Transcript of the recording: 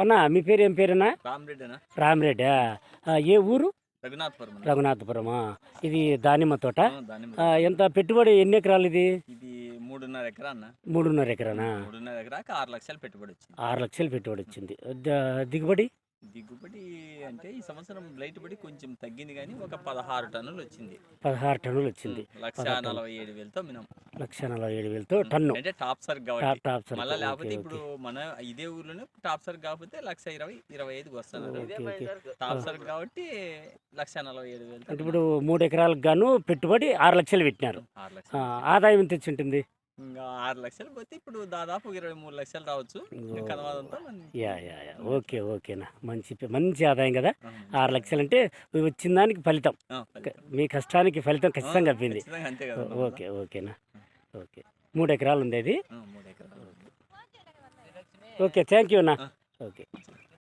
అన్న మీ పేరు ఏం పేరన్నా? రామరెడ్డినా? రామిరెడ్డి. ఏ ఊరు? రఘునాథపురం అన్న. రఘునాథపురమా? ఇది దానిమ్మ తోట? ఎంత పెట్టుబడి ఎన్ని ఎకరాలు ఇది? మూడున్నర ఎకరా అన్న. మూడున్నర ఎకరానా? మూడున్నర ఎకరాకి ఆరు లక్షలు పెట్టుబడి వచ్చింది. ఆరు లక్షలు పెట్టుబడి వచ్చింది. దిగుబడి? దిగుబడి అంటే ఈ సంవత్సరం లైట్ పడి కొంచెం తగ్గింది కానీ ఒక పదహారు టన్నులు వచ్చింది. పదహారు టన్నులు వచ్చింది. లక్ష నలభై ఏడు వేలతో మినం. లక్ష నలభై ఏడు వేలతో టన్ను. అంటే టాప్ సర్ టాప్ కాబట్టి. మళ్ళీ లేకపోతే. ఇప్పుడు మన ఇదే ఊర్లోనే టాప్ సర్ కాకపోతే లక్ష ఇరవై ఇరవై ఐదుకి వస్తున్నారు. ఓకే. టాప్ సర్ కాబట్టి లక్ష నలభై ఏడు అంటే ఇప్పుడు మూడు ఎకరాలకు గాను పెట్టుబడి ఆరు లక్షలు పెట్టినారు. ఆరు ఆ, లక్షలు ఆదాయం ఎంత వచ్చి ఉంటుంది ఇంకా ఆరు లక్షలు పోతే ఇప్పుడు దాదాపు ఇరవై మూడు లక్షలు రావచ్చు. Yeah yeah yeah. ఓకే ఓకేనా మంచి మంచి ఆదాయం కదా? ఆరు లక్షలు అంటే వచ్చిన దానికి ఫలితం. మీ కష్టానికి ఫలితం ఖచ్చితంగా కదా ఓకే ఓకేనా ఓకే. మూడు ఎకరాలు ఉంది అది? ఓకే థ్యాంక్ యూ అన్న. ఓకే.